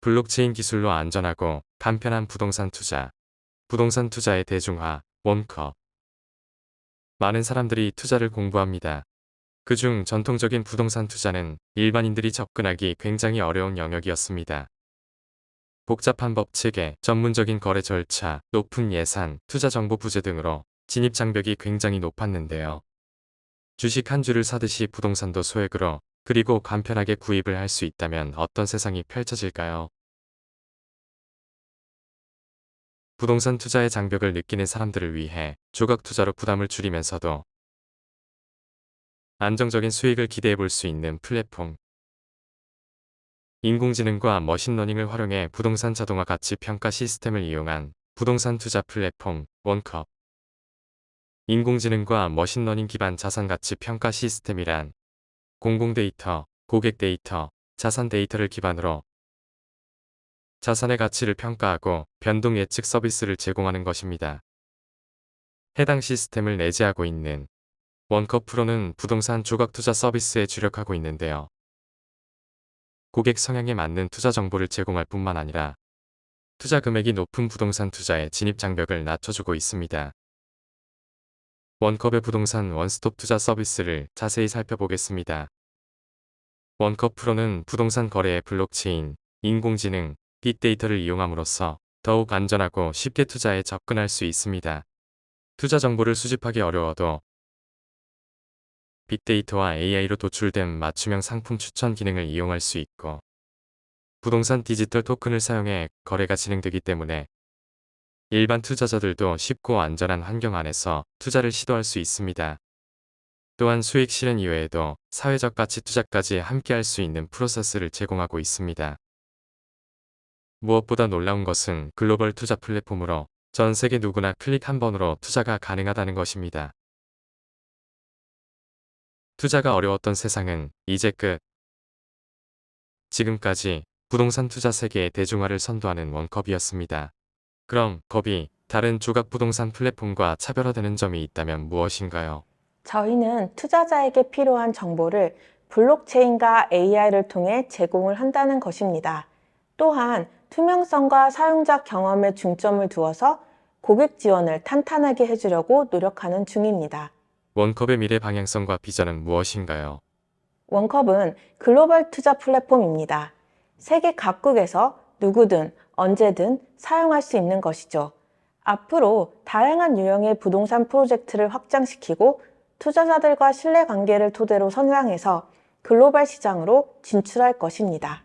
블록체인 기술로 안전하고 간편한 부동산 투자. 부동산 투자의 대중화, 원컵. 많은 사람들이 투자를 공부합니다. 그중 전통적인 부동산 투자는 일반인들이 접근하기 굉장히 어려운 영역이었습니다. 복잡한 법 체계, 전문적인 거래 절차, 높은 예산, 투자 정보 부재 등으로 진입 장벽이 굉장히 높았는데요. 주식 한 주를 사듯이 부동산도 소액으로 그리고 간편하게 구입을 할 수 있다면 어떤 세상이 펼쳐질까요? 부동산 투자의 장벽을 느끼는 사람들을 위해 조각 투자로 부담을 줄이면서도 안정적인 수익을 기대해 볼 수 있는 플랫폼. 인공지능과 머신러닝을 활용해 부동산 자동화 가치 평가 시스템을 이용한 부동산 투자 플랫폼 원컵. 인공지능과 머신러닝 기반 자산 가치 평가 시스템이란 공공 데이터, 고객 데이터, 자산 데이터를 기반으로 자산의 가치를 평가하고 변동 예측 서비스를 제공하는 것입니다. 해당 시스템을 내재하고 있는 원컵 프로는 부동산 조각 투자 서비스에 주력하고 있는데요. 고객 성향에 맞는 투자 정보를 제공할 뿐만 아니라 투자 금액이 높은 부동산 투자의 진입 장벽을 낮춰주고 있습니다. 원컵의 부동산 원스톱 투자 서비스를 자세히 살펴보겠습니다. 원컵 프로는 부동산 거래의 블록체인, 인공지능, 빅데이터를 이용함으로써 더욱 안전하고 쉽게 투자에 접근할 수 있습니다. 투자 정보를 수집하기 어려워도 빅데이터와 AI로 도출된 맞춤형 상품 추천 기능을 이용할 수 있고 부동산 디지털 토큰을 사용해 거래가 진행되기 때문에 일반 투자자들도 쉽고 안전한 환경 안에서 투자를 시도할 수 있습니다. 또한 수익 실현 이외에도 사회적 가치 투자까지 함께 할 수 있는 프로세스를 제공하고 있습니다. 무엇보다 놀라운 것은 글로벌 투자 플랫폼으로 전 세계 누구나 클릭 한 번으로 투자가 가능하다는 것입니다. 투자가 어려웠던 세상은 이제 끝. 지금까지 부동산 투자 세계의 대중화를 선도하는 원컵이었습니다. 그럼 컵이 다른 조각 부동산 플랫폼과 차별화되는 점이 있다면 무엇인가요? 저희는 투자자에게 필요한 정보를 블록체인과 AI를 통해 제공을 한다는 것입니다. 또한 투명성과 사용자 경험에 중점을 두어서 고객 지원을 탄탄하게 해주려고 노력하는 중입니다. 원컵의 미래 방향성과 비전은 무엇인가요? 원컵은 글로벌 투자 플랫폼입니다. 세계 각국에서 누구든 언제든 사용할 수 있는 것이죠. 앞으로 다양한 유형의 부동산 프로젝트를 확장시키고 투자자들과 신뢰 관계를 토대로 성장해서 글로벌 시장으로 진출할 것입니다.